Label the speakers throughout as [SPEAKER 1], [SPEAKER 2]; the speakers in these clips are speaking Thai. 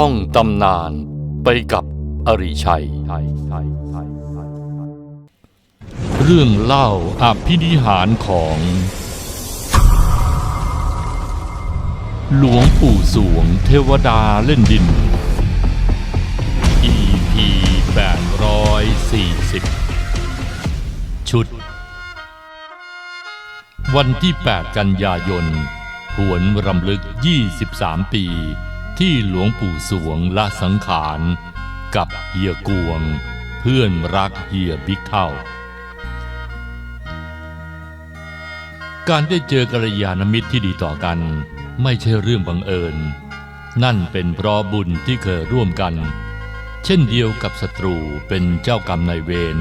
[SPEAKER 1] ท่องตำนานไปกับอริชัย เรื่องเล่าอภินิหารของ หลวงปู่สวงเทวดาเล่นดิน EP 840 ชุด วันที่ 8 กันยายน หวนรำลึก 23 ปี ที่หลวงปู่สวงละสังขารกับเฮียกวง เพื่อนรักเฮียบิ๊กเท่า การได้เจอกัลยาณมิตรที่ดีต่อกัน ไม่ใช่เรื่องบังเอิญ นั่นเป็นเพราะบุญที่เคยร่วมกัน เช่นเดียวกับศัตรูเป็นเจ้ากรรมนายเวร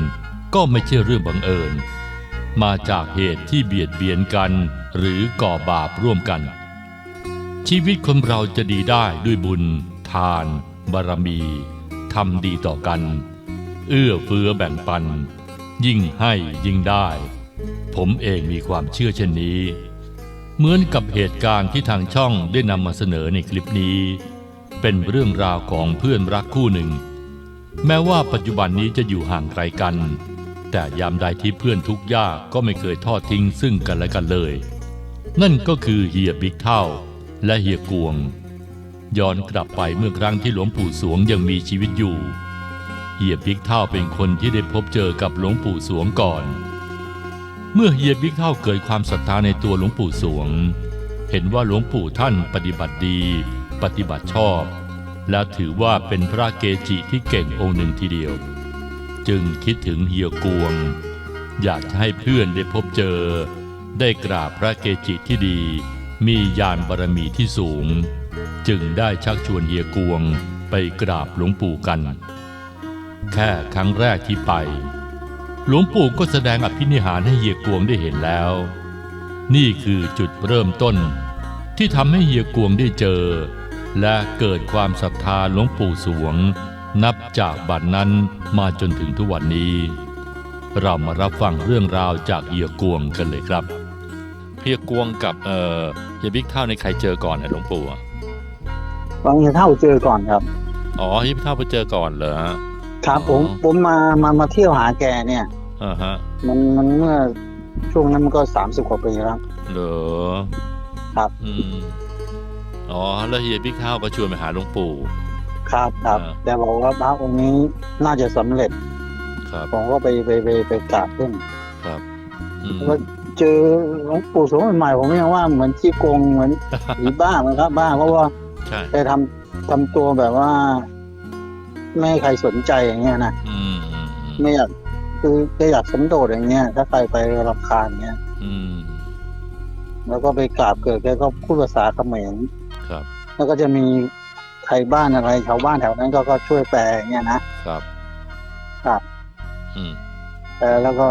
[SPEAKER 1] ก็ไม่ใช่เรื่องบังเอิญ มาจากเหตุที่เบียดเบียนกันหรือก่อบาปร่วมกัน ชีวิตคนเราจะดีได้ด้วยบุญ ทาน บารมีทำดีต่อกัน เอื้อเฟื้อแบ่งปัน ยิ่งให้ยิ่งได้ ผมเองมีความเชื่อเช่นนี้ เหมือนกับเหตุการณ์ที่ทางช่องได้นำมาเสนอในคลิปนี้ เป็นเรื่องราวของเพื่อนรักคู่หนึ่ง แม้ว่าปัจจุบันนี้จะอยู่ห่างไกลกัน แต่ยามใดที่เพื่อนทุกยากก็ไม่เคยทอดทิ้งซึ่งกันและกันเลย นั่นก็คือเฮียบิ๊กเท่า และเฮียกวง ย้อนกลับไปเมื่อครั้งที่หลวงปู่สวงยังมีชีวิตอยู่ เฮียบิ๊กเท่าเป็นคนที่ได้พบเจอกับหลวงปู่สวงก่อน เมื่อเฮียบิ๊กเท่าเกิดความศรัทธาในตัวหลวงปู่สวง เห็นว่าหลวงปู่ท่านปฏิบัติดี ปฏิบัติชอบ และถือว่าเป็นพระเกจิที่เก่งองค์หนึ่งทีเดียว จึงคิดถึงเฮียกวง อยากจะให้เพื่อนได้พบเจอ ได้กราบพระเกจิที่ดี มีญาณบารมีที่สูง จึงได้ชักชวนเฮียกวงไปกราบหลวงปู่กัน แค่ครั้งแรกที่ไป หลวงปู่ก็แสดงอภินิหารให้เฮียกวงได้เห็นแล้ว นี่คือจุดเริ่มต้น ที่ทำให้เฮียกวงได้เจอ และเกิดความศรัทธาหลวงปู่สวง นับจากบัดนั้นมาจนถึงทุกวันนี้ เรามารับฟังเรื่องราวจากเฮียกวงกันเลยครับ เฮียกวงกับเอ่อเฮียบิ๊กเท่าในใครเจอก่อนนะหลวงปู่อะ
[SPEAKER 2] บางทีเท่าเจอก่อนครับ
[SPEAKER 1] อ๋อเฮียบิ๊กเท่าไปเจอก่อนเหรอฮะ
[SPEAKER 2] ครับ
[SPEAKER 1] อ๋อ
[SPEAKER 2] ผมผมมามามาเที่ยวหาแกเนี่ย
[SPEAKER 1] อ่าฮะ
[SPEAKER 2] มันมันเมื่อช่วงนั้นมันก็สามสิบกว่าปีแล้ว
[SPEAKER 1] เหรอ
[SPEAKER 2] ครับ
[SPEAKER 1] อืมอ๋อแล้วเฮียบิ๊กเท่าก็ชวนไปหาหลวงปู่
[SPEAKER 2] ครับครับ
[SPEAKER 1] อ่า
[SPEAKER 2] แต่บอกว่าพระองค์นี้น่าจะสำเร็จ
[SPEAKER 1] ครับ
[SPEAKER 2] ผมก็ไปไปไปไปกราบขึ้น
[SPEAKER 1] ครับอืม
[SPEAKER 2] แล้ว เจอหลวงปู่สวงใหม่ๆผมยังว่าเหมือนขี้โกงเหมือนผีบ้าเหมือนครับบ้าเพราะว่า
[SPEAKER 1] ใช่
[SPEAKER 2] แกทำทำตัวแบบว่า ไม่ให้ใครสนใจอย่างเงี้ยนะ
[SPEAKER 1] อืมอืมอืม
[SPEAKER 2] ไม่อยากคือแกอยากสันโดษอย่างเงี้ย ถ้าใครไปรำคาญเงี้ย
[SPEAKER 1] อืม
[SPEAKER 2] แล้วก็ไปกราบเกิดแกก็พูดภาษาเขมร
[SPEAKER 1] ครับ
[SPEAKER 2] แล้วก็จะมีไทยบ้านอะไรชาวบ้านแถวนั้นก็ก็ช่วยแปลอย่างเงี้ยนะครับ ครับ
[SPEAKER 1] อืม
[SPEAKER 2] แปลแล้วก็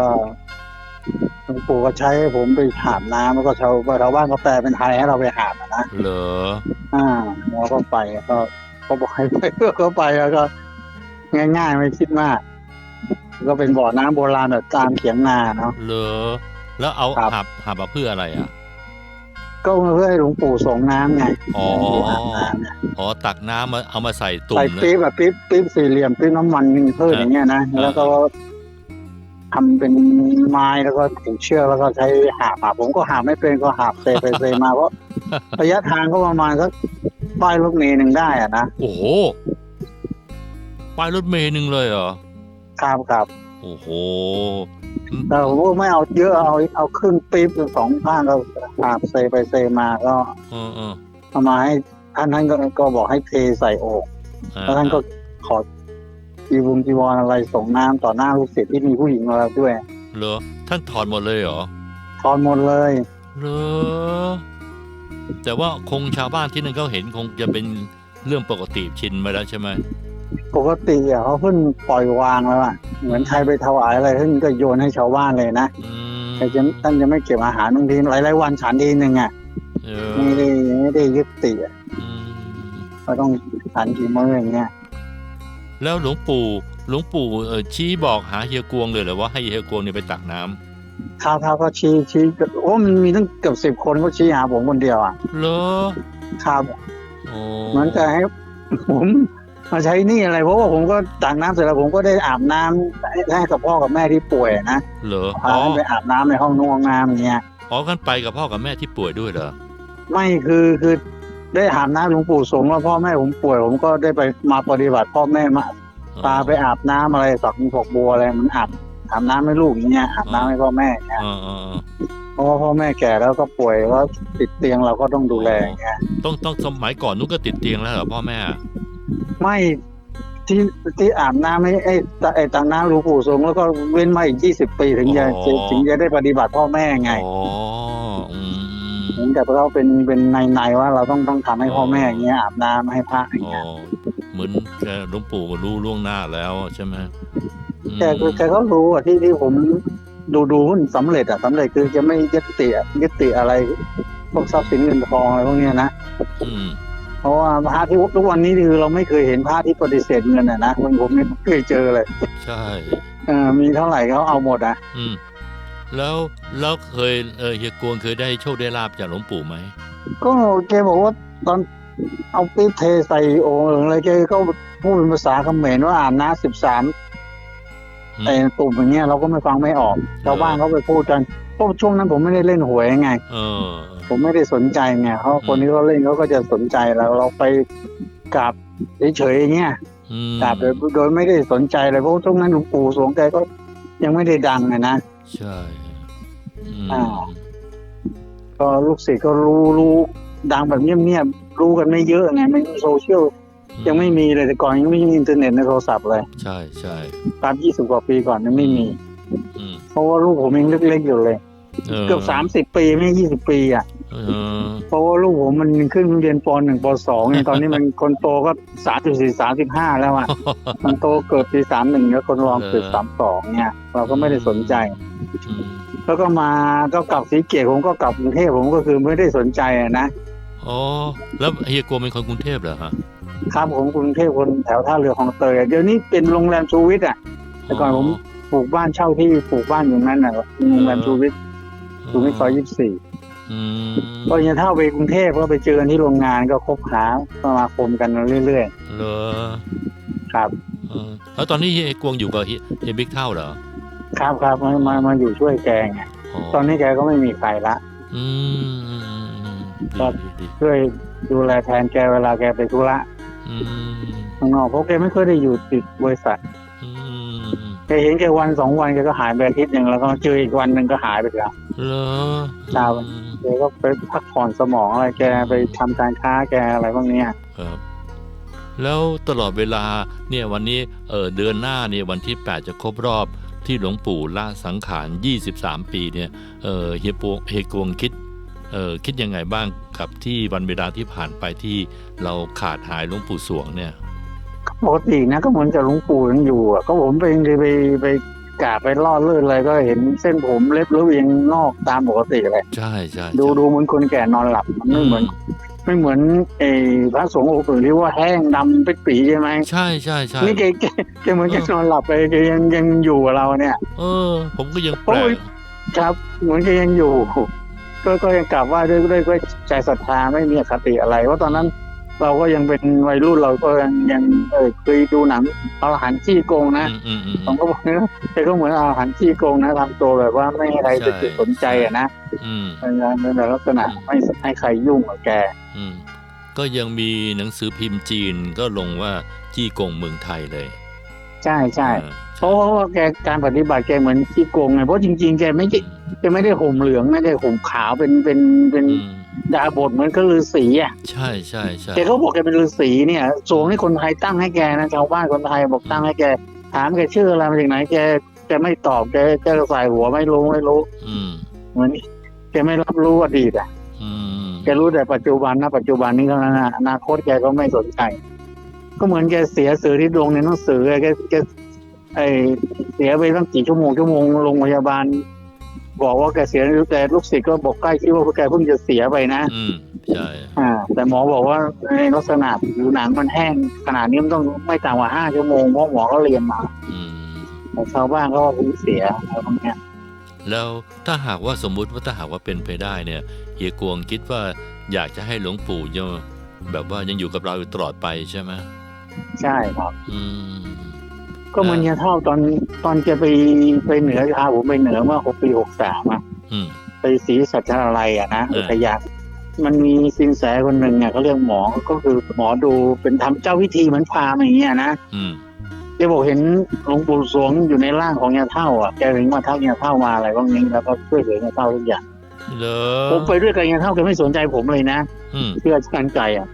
[SPEAKER 2] หลวงปู่ก็ใช้ให้ผมไปหาบน้ำแล้วก็ชาวชาวบ้านก็แปลเป็นไทยให้เราไปหาบอะนะ
[SPEAKER 1] เหรอ
[SPEAKER 2] อ่าเราก็ไปก็ก็บอกให้ไปก็ไปแล้วก็ ง่ายๆไม่คิดมาก ก็เป็นบ่อน้ำโบราณแบบตามเขียงนาเนาะ
[SPEAKER 1] เหรอแล้วเอา
[SPEAKER 2] ครับ
[SPEAKER 1] หับหับมาเพื่ออะไรอะ
[SPEAKER 2] ก็เพื่อให้หลวงปู่ส่งน้ำไง
[SPEAKER 1] อ๋อ
[SPEAKER 2] หลวงปู่อาบน้ำเนี่ย
[SPEAKER 1] อ๋อตักน้ำมาเอามาใส่ตุ่
[SPEAKER 2] ใส่
[SPEAKER 1] มเลย
[SPEAKER 2] ปี๊บแบบปี๊บปี๊บสี่เหลี่ยมปี๊บน้ำมันเพิ่มอย่างเงี้ยนะ
[SPEAKER 1] อ่า
[SPEAKER 2] แล้วก็ ทำเป็นไม้แล้วก็ผูกเชือกแล้วก็ใช้หาบหาบผมก็หาบไม่เป็นก็หาบเซไปเซมาเพราะระยะทางก็ประมาณสักป้ายรถเมล์หนึ่งได้อะนะ
[SPEAKER 1] โอ้โหป้ายรถเมย์หนึ่งเลยเหรอ
[SPEAKER 2] ครับครับ
[SPEAKER 1] โอ้โห
[SPEAKER 2] แต่ผมก็ไม่เอาเยอะเอาเอาครึ่งปี๊บหรือสองข้างก็หาบเซไปเซมาก็
[SPEAKER 1] เออเออ
[SPEAKER 2] เอามาให้ท่านท่านก็ก็บอกให้เทใส่โอ่ง
[SPEAKER 1] อ่า
[SPEAKER 2] แล้วท่านก็ขอ จีวงจีวรอะไรส่งน้ำต่อหน้าลูกศิษย์ที่มีผู้หญิงมาแล้วด้วย
[SPEAKER 1] เหรอท่านถอดหมดเลยเหรอ
[SPEAKER 2] ถอนหมดเลย
[SPEAKER 1] เหรอแต่ว่าคงชาวบ้านที่นั่นเขาเห็นคงจะเป็นเรื่องปกติชินมาแล้วใช่ไหม
[SPEAKER 2] ปกติอะเขาเพิ่งปล่อยวางแล้วอะเหมือนใครไปถวายอะไรท่านก็โยนให้ชาวบ้านเลยนะ
[SPEAKER 1] อืม
[SPEAKER 2] แต่จะท่านจะไม่เก็บอาหารบางทีหลายๆวันฉันทีหนึ่งอะ
[SPEAKER 1] เออ
[SPEAKER 2] ไม่ได้ไม่ได้ยึดติอะ
[SPEAKER 1] อืม
[SPEAKER 2] ก็ต้องฉันกี่มื้ออย่างเงี้ย
[SPEAKER 1] แล้วหลวงปู่หลวงปู่เออชี้บอกหาเฮียกวงเลยเหรอว่าให้เฮียกวงเนี่ยไปตักน้ำ
[SPEAKER 2] ท้าท้าก็ชี้ชี้โอ้มันมีตั้งเกือบสิบคนก็ชี้หาผมคนเดียวอะ
[SPEAKER 1] เหรอ
[SPEAKER 2] ครับ
[SPEAKER 1] โอ้
[SPEAKER 2] เหมือนจะให้ ผมมาใช้หนี่อะไรเพราะว่าผมก็ตักน้ำเสร็จแล้วผมก็ได้อาบน้ำให้ให้กับพ่อกับแม่ที่ป่วยนะ
[SPEAKER 1] เหรอ
[SPEAKER 2] พา
[SPEAKER 1] อ๋อ
[SPEAKER 2] ท่านไปอาบน้ำในห้องนุ่งห้องน้ำอย่างเงี้ย
[SPEAKER 1] อ๋อกันไปกับพ่อกับแม่ที่ป่วยด้วยเหรอ
[SPEAKER 2] ไม่คือคือ ได้อาบน้ำหลวงปู่สงฆ์ว่าพ่อแม่ผมป่วย ผมก็ได้ไปมาปฏิบัติพ่อแม่มาพาไปอาบน้ำอะไรฝักฝักบัวอะไรมันอาบอาบน้ำให้ลูกอย่างเงี้ยอาบน้ำให้พ่อแม่อย่างเงี้ย
[SPEAKER 1] เออเออเออ
[SPEAKER 2] เพราะว่าพ่อแม่แก่แล้วก็ป่วยว่าติดเตียงเราก็ต้องดูแลอย่างเงี้ย
[SPEAKER 1] ต้องต้องสมัยก่อนนุกก็ติดเตียงแล้วเหรอพ่อแม่
[SPEAKER 2] ไม่ที่ที่อาบน้ำให้ไอ้ตไอ้ตังน้ำหลวงปู่สงฆ์แล้วก็เว้นมาอีกยี่สิบปีถึงจะ
[SPEAKER 1] อ๋อ
[SPEAKER 2] ถึงจะได้ปฏิบัติพ่อแม่ไง
[SPEAKER 1] อ๋ออืม
[SPEAKER 2] เห มือนกับเราเป็นเป็นในในๆว่าเราต้องต้องทำให้พ่อแม่อย่างเงี้ยอาบน้ำให้พระอย่าง
[SPEAKER 1] อ๋อ
[SPEAKER 2] เงี้ย
[SPEAKER 1] เหมือนแกหลวงปู่ก็รู้ล่วงหน้าแล้วใช่ไหมอืม
[SPEAKER 2] แกแกก็รู้อะที่ที่ผมดูดูหุ้นสำเร็จอะสำเร็จคือจะไม่ยึดติอะยึดติอะไรพวกทรัพย์สินเงินทองอะไรพวกเนี้ยนะ
[SPEAKER 1] อืม
[SPEAKER 2] เพราะว่าพระที่ทุกวันนี้คือเราไม่เคยเห็นพระที่ปฏิเสธเงินอะนะมันผมไม่เคยเจอเลย
[SPEAKER 1] ใช่
[SPEAKER 2] เออมีเท่าไหร่เขาเอาหมดอะ
[SPEAKER 1] อืม แล้วแล้วเคยเออเฮียกวงเคยได้โชคได้ลาบจากหลวงปู่ไหม
[SPEAKER 2] ก็แกบอกว่าตอนเอาปี๊บเทใส่โอ่งอะไรแกก็พูดเป็นภาษาเขมรว่าอ่านน้ำสิบสาม
[SPEAKER 1] อืม
[SPEAKER 2] ไอ้ตุ่มอย่างเงี้ยเราก็ไม่ฟังไม่ออกชาวบ้านเขาไปพูดกันเพราะช่วงนั้นผมไม่ได้เล่นหวยไง
[SPEAKER 1] เออ
[SPEAKER 2] ผมไม่ได้สนใจไงเขาคนที่เขาเล่นเขาก็จะสนใจแล้วเราไปกราบเฉยๆอย่างเงี้ย
[SPEAKER 1] อืม
[SPEAKER 2] กราบโดยโดยไม่ได้สนใจเลยเพราะช่วงนั้นหลวงปู่สวงแกก็ยังไม่ได้ดังไงนะ
[SPEAKER 1] ใช่ อืม
[SPEAKER 2] อ่า ก็ลูกศิษย์ก็รู้รู้ดังแบบเงียบๆรู้กันไม่เยอะไงไม่มีโซเชียลยังไม่มีเลยแต่ก่อนยังไม่มีอินเทอร์เน็ตในโทรศัพท์เลย
[SPEAKER 1] ใช่ใช่
[SPEAKER 2] ตามยี่สิบกว่าปีก่อนยังไม่มี
[SPEAKER 1] อืม
[SPEAKER 2] เพราะว่าลูกผมยังเล็กๆอยู่เลย เกือบสามสิบปีไม่ยี่สิบปีอะ
[SPEAKER 1] เออ
[SPEAKER 2] เพราะว่าลูกผมมันขึ้นเรียนปหนึ่งปสองเนี่ยตอนนี้มันคนโตก็สามสิบสี่สามสิบห้าแล้วอะมันโตเกิดปีสามหนึ่งแล้วคนรองเกิดสามสองเนี่ย เราก็ไม่ได้สนใจ
[SPEAKER 1] อืม
[SPEAKER 2] แล้วก็มาก็กลับสีเกตผมก็กลับกรุงเทพผมก็คือไม่ได้สนใจอะนะ
[SPEAKER 1] อ๋อแล้วเฮียกวงเป็นคนกรุงเทพเหรอฮะ
[SPEAKER 2] ครับผมกรุงเทพคนแถวท่าเรือคลองเตยอะเดี๋ยวนี้เป็นโรงแรมชูวิทย์อะแต่ก่อนผมปลูกบ้านเช่าที่ปลูกบ้านอยู่นั้นน่ะโรงแรมชูวิทย์ชูวิทย์ซอยยี่สิบสี่
[SPEAKER 1] อืม
[SPEAKER 2] ก็ยังเท่าไปกรุงเทพก็ไปเจอกันที่โรงงานก็คบหาสมาคมกันเรื่อย
[SPEAKER 1] เหรอ
[SPEAKER 2] ๆครับ
[SPEAKER 1] เออแล้วตอนนี้เฮียกวงอยู่กับเฮียเฮียบิ๊กเท่าเหรอ
[SPEAKER 2] ครับครับมามามาอยู่ช่วยแกไงตอนนี้แกก็ไม่มีใครละ
[SPEAKER 1] อืมอืมอืม
[SPEAKER 2] ครับ
[SPEAKER 1] ดีดี
[SPEAKER 2] ช่วยดูแลแทนแกเวลาแกไปธุระ
[SPEAKER 1] อืม
[SPEAKER 2] ข้างนอกเพราะแกไม่เคยได้อยู่ติดบริษัท
[SPEAKER 1] อืม
[SPEAKER 2] แกเห็นแกวันสองวันแกก็หายไปอาทิตย์หนึ่งแล้วก็เจออีกวันหนึ่งก็หายไปแล้ว
[SPEAKER 1] เหรอ
[SPEAKER 2] ครับ
[SPEAKER 1] อืม
[SPEAKER 2] แกก็ไปพักผ่อนสมองอะไรแกไปทำการค้าแกอะไรพวกเนี้ย
[SPEAKER 1] ครับ แล้วตลอดเวลาเนี่ยวันนี้เออเดือนหน้าเนี่ยวันที่ 8 จะครบรอบที่หลวงปู่ละสังขาร 23 ปีเนี่ยเออเฮียปวงเฮียกวงคิดเออคิดยังไงบ้างกับที่วันเวลาที่ผ่านไปที่เราขาดหายหลวงปู่สวงเนี่ย
[SPEAKER 2] ปกตินะก็เหมือนกับหลวงปู่ยังอยู่อะก็ผมไปไปไปไปกราบไปล่อเลื่อนอะไรก็เห็นเส้นผมเล็บแล้วยังงอกตามปกติเลย
[SPEAKER 1] ใช่ใช่
[SPEAKER 2] ดู
[SPEAKER 1] ใช่
[SPEAKER 2] ดูเหมือนคนแก่นอนหลับมันไม่เหมือน ไม่เหมือนไอ้พระสงฆ์องค์อื่นที่ว่าแห้งดำเป็นปีใช่ไหม
[SPEAKER 1] ใช่ใช่ใช่
[SPEAKER 2] นี่แกแกแกเหมือนแกนอนหลับไปแกยังยังอยู่กับเราเนี่ย
[SPEAKER 1] เออ ผมก็ยังแปล
[SPEAKER 2] โอ้ย
[SPEAKER 1] ก
[SPEAKER 2] ครับเหมือนแกยังอยู่ก็ก็ยังกลับว่าด้วยด้วยด้วยใจศรัทธาไม่มีอคติอะไรเพราะตอนนั้น เราก็ยังเป็นวัยรุ่นเราก็ยังยังเออเคยดูหนังเอาหันจี้โกงนะ
[SPEAKER 1] อืมอืมอืม
[SPEAKER 2] ผมก็บอกนะแกก็เหมือนเอาหันจี้โกงนะทำตัวแบบว่าไม่ให้ใคร
[SPEAKER 1] ใช่
[SPEAKER 2] ไปสนใจอะนะ
[SPEAKER 1] อืม
[SPEAKER 2] เป็นเป็นลักษณะไม่ให้ใครยุ่งกับแก
[SPEAKER 1] อืมก็ยังมีหนังสือพิมพ์จีนก็ลงว่าจี้กงเมืองไทยเลย
[SPEAKER 2] ใช่ใช่
[SPEAKER 1] เออ
[SPEAKER 2] เพราะว่าแกการปฏิบัติแกเหมือนจี้โกงไงเพราะจริง ๆ แกไม่ใช่แกไม่ได้ห่มเหลืองไม่ได้ห่มขาวเป็นเป็นเป็น
[SPEAKER 1] อืม
[SPEAKER 2] ดาบทเหมือนก็ฤาษีอะ
[SPEAKER 1] ใช่ใช่ใช่
[SPEAKER 2] แกก็บอกแกเป็นฤาษีเนี่ยสวงนี่คนไทยตั้งให้แกนะชาวบ้านคนไทยบอกตั้งให้แก ถามแกชื่ออะไรมาจากไหนแกแกไม่ตอบแกแกก็ใส่หัวไม่รู้ไม่รู้
[SPEAKER 1] อืม
[SPEAKER 2] เหมือนแกไม่รับรู้อดีตอะ
[SPEAKER 1] อืม
[SPEAKER 2] แกรู้แต่ปัจจุบันนะปัจจุบันนี้เท่านั้นนะอนาคตแกก็ไม่สนใจก็เหมือนแกเสียสื่อที่ดวงในหนังสือแกแกไอเสียไปตั้งกี่ชั่วโมงชั่วโมงโรงพยาบาล บอกว่าแกเสียแต่ลูกศิษย์ก็บอกใกล้คิดว่าแกเพิ่งจะเสียไปนะ
[SPEAKER 1] อืมใช่
[SPEAKER 2] อ่า แต่หมอบอกว่าในลักษณะผิวหนังมันแห้งขนาดนี้มันต้องไม่ต่ำกว่าห้าชั่วโมงเพราะหมอก็เรียนมา
[SPEAKER 1] อืม
[SPEAKER 2] แต่ชาวบ้านก็ว่าเพิ่งเสียอะไรพวกเนี้ย
[SPEAKER 1] แล้วถ้าหากว่าสมมุติว่าถ้าหากว่าเป็นไปได้เนี่ยเฮียกวงคิดว่าอยากจะให้หลวงปู่เนี่ยแบบว่ายังอยู่กับเราตลอดไปใช่ไหม
[SPEAKER 2] ใช่ครับ
[SPEAKER 1] อืม
[SPEAKER 2] ก็เหมือนยาเท่าตอนตอนแกไปไปเหนือพาผมไปเหนือเมื่อหกปีหกสามอะ
[SPEAKER 1] อืม
[SPEAKER 2] ไปศรีสัชนาลัยอะนะ
[SPEAKER 1] เออ
[SPEAKER 2] อุทยานมันมีสินแสคนหนึ่งเนี่ยเขาเรียกหมอก็คือหมอดูเป็นทำเจ้าวิธีเหมือนพราหมณ์อย่างเงี้ยนะ
[SPEAKER 1] อืม
[SPEAKER 2] แกบอกเห็นหลวงปู่สวงอยู่ในร่างของยาเท่าอะแกถึงมาทักยาเท่ามาอะไรพวกนี้แล้วก็ช่วยเหลือยาเท่าทุกอย่าง
[SPEAKER 1] เหรอ
[SPEAKER 2] ผมไปด้วยกับยาเท่าแกไม่สนใจผมเลยนะ
[SPEAKER 1] อืม
[SPEAKER 2] เชื่อกันใจอะ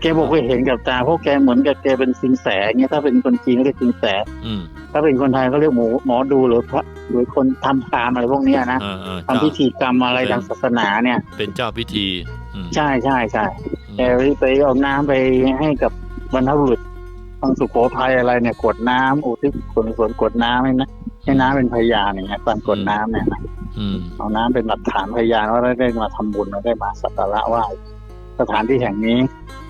[SPEAKER 2] แกบอกว่าเห็นกับตาเพราะแกเหมือนกับแกเป็นสินแสเงี้ยถ้าเป็นคนจีนก็เรียกสินแส
[SPEAKER 1] อืม
[SPEAKER 2] ถ้าเป็นคนไทยก็เรียกหมอหมอดูหรือพระหรือคนทำพราหมณ์อะไรพวกเนี้ยนะ
[SPEAKER 1] เออเออ
[SPEAKER 2] ทำพิธีกรรมอะไรทางศาสนาเนี่ย
[SPEAKER 1] เป็นเจ้าพิธีอืม
[SPEAKER 2] ใช่ใช่ใช่
[SPEAKER 1] อืม
[SPEAKER 2] แกไปเอาน้ำไปให้กับบรรพบุรุษทางสุโขทัยอะไรเนี่ยกรวดน้ำอุทิศส่วนส่วนกรวดน้ำให้นะให้น้ำเป็นพยานอย่างเงี้ยการกรวดน้ำเนี่ยนะ
[SPEAKER 1] อืม
[SPEAKER 2] เอาน้ำเป็นหลักฐานพยานว่าได้มาทำบุญแล้วได้มาสักการะไหว้สถานที่แห่งนี้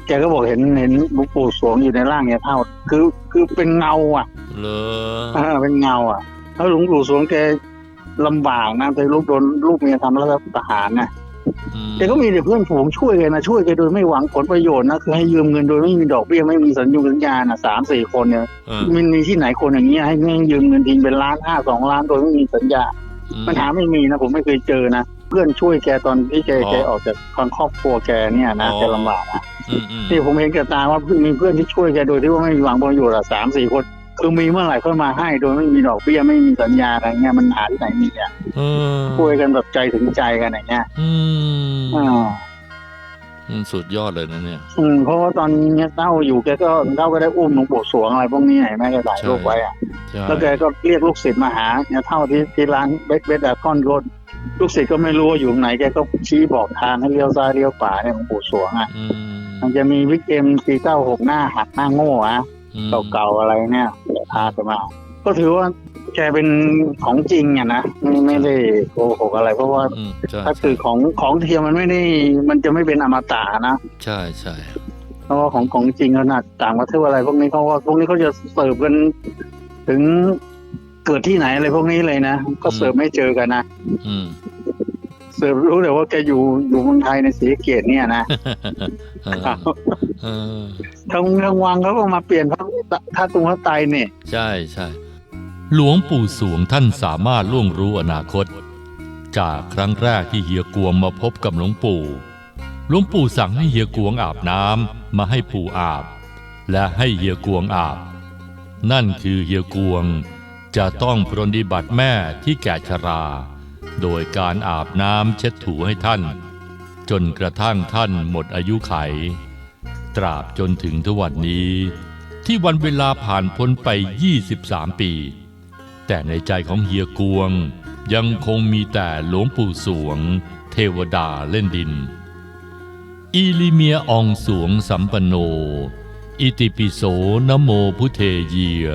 [SPEAKER 2] แกก็บอกเห็นเห็นหลวงปู่สวงอยู่ในร่างเนี่ยเท่า คือคือเป็นเงาอะ
[SPEAKER 1] เหรอ
[SPEAKER 2] เออเป็นเงาอะแล้วหลวงปู่สวงแกลำบากนะแต่ลูกโดนลูกเมียทำแล้วทหารนะ
[SPEAKER 1] อืม
[SPEAKER 2] แกก็มีแต่เพื่อนฝูงช่วยกันนะช่วยแกโดยไม่หวังผลประโยชน์นะคือให้ยืมเงินโดยไม่มีดอกเบี้ยไม่มีสัญญงสัญญานะสามสี่คนเนี่ย
[SPEAKER 1] เออ
[SPEAKER 2] มันมีที่ไหนคนอย่างเงี้ยให้แม่งยืมเงินทิ้งเป็นล้านห้าสองล้านโดยไม่มีสัญญา
[SPEAKER 1] อืม
[SPEAKER 2] ปัญหาไม่มีนะผมไม่เคยเจอนะ เพื่อนช่วยแกตอนที่แก
[SPEAKER 1] อ๋อ
[SPEAKER 2] แกออกจากทางครอบครัวแกเนี่ยนะ
[SPEAKER 1] อ๋อ
[SPEAKER 2] แกลำบากนะ
[SPEAKER 1] อืมอืม
[SPEAKER 2] ที่ผมเห็นกับตาว่าเพิ่งมีเพื่อนที่ช่วยแกโดยที่ว่าไม่มีหวังผลประโยชน์อะสามสี่คนคือมีเมื่อไหร่ก็มาให้โดยไม่มีดอกเบี้ยไม่มีสัญญาอะไรเงี้ยมันหาที่ไหนมีอะ
[SPEAKER 1] เออ
[SPEAKER 2] ช่วยกันแบบใจถึงใจกันอย่างเงี้ย
[SPEAKER 1] อืม
[SPEAKER 2] อ่า
[SPEAKER 1] อืมสุดยอดเลยนะเนี่ย
[SPEAKER 2] อืมเพราะว่าตอนเนี้ยเต้าอยู่แกก็เต้าก็ได้อุ้มหลวงปู่สวงอะไรพวกนี้เห็นไหมแกถ่ายรูปไว้อะ
[SPEAKER 1] ใช่
[SPEAKER 2] แล้วแกก็เรียกลูกศิษย์มาหาเนี่ยเท่าที่ที่ร้านเบสเบสดาคอนรถลูกศิษย์ก็ไม่รู้ว่าอยู่ไหนแกก็ชี้บอกทางให้เลี้ยวซ้ายเลี้ยวขวาเนี่ยหลวงปู่สวงอะ
[SPEAKER 1] อืม
[SPEAKER 2] มันจะมีวิกเอ็มสี่เก้าหกหน้าหักหน้าโง่อะ
[SPEAKER 1] อืม
[SPEAKER 2] เก่าๆอะไรเนี่ยพากันมา ก็ถือว่า แกเป็นของจริงอะนะไม่ไม่ได้โกหกอะไร เพราะว่า
[SPEAKER 1] อืมใช่
[SPEAKER 2] ถ้าคือของของเทียมมันไม่ได้มันจะไม่เป็นอมตะนะ
[SPEAKER 1] ใช่ใช่
[SPEAKER 2] เพราะว่าของของจริงขนาดต่างประเทศอะไร พวกนี้เขาว่าพวกนี้เขาจะเสิร์ฟกันถึงเกิดที่ไหนอะไรพวกนี้เลยนะก็เสิร์ฟไม่เจอกันนะ
[SPEAKER 1] อืม
[SPEAKER 2] เสิร์ฟรู้แต่ว่าแกอยู่อยู่เมืองไทยในสีสะเกียรติเนี่ยนะ
[SPEAKER 1] เออเออ
[SPEAKER 2] ทางทางวังเขาก็มาเปลี่ยนพระท่าตุงพระไตรเนี่ย
[SPEAKER 1] ใช่ใช่ หลวงปู่สวงท่านสามารถล่วงรู้อนาคต จากครั้งแรกที่เฮียกวงมาพบกับหลวงปู่หลวงปู่สั่งให้เฮียกวงอาบน้ำมาให้ปู่อาบ และให้เฮียกวงอาบ นั่นคือเฮียกวงจะต้องปรนิบัติแม่ที่แก่ชรา โดยการอาบน้ำเช็ดถูให้ท่าน จนกระทั่งท่านหมดอายุไข ตราบจนถึงทุกวันนี้ ที่วันเวลาผ่านพ้นไป 23 ปี แต่ในใจของเฮียกวง ยังคงมีแต่หลวงปู่สวง เทวดาเล่นดินอีลิเมียอองสวงสัมปโน อิติปิโสนโมพุเทเยีย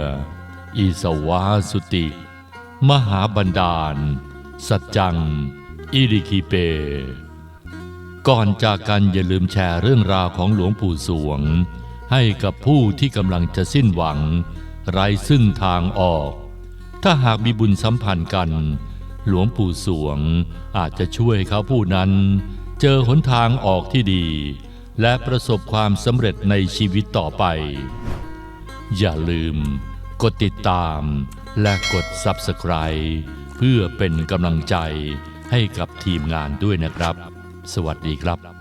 [SPEAKER 1] อีสวาสุติ มหาบันดาล สัจจัง อิริคิเป ก่อนจากกันอย่าลืมแชร์เรื่องราวของหลวงปู่สวง ให้กับผู้ที่กำลังจะสิ้นหวัง ไร้ซึ่งทางออก ถ้าหากมีบุญสัมพันธ์กัน หลวงปู่สวงอาจจะช่วยเขาผู้นั้น เจอหนทางออกที่ดี และประสบความสำเร็จในชีวิตต่อไป อย่าลืม กดติดตาม และกด Subscribe เพื่อเป็นกำลังใจให้กับทีมงานด้วยนะครับ สวัสดีครับ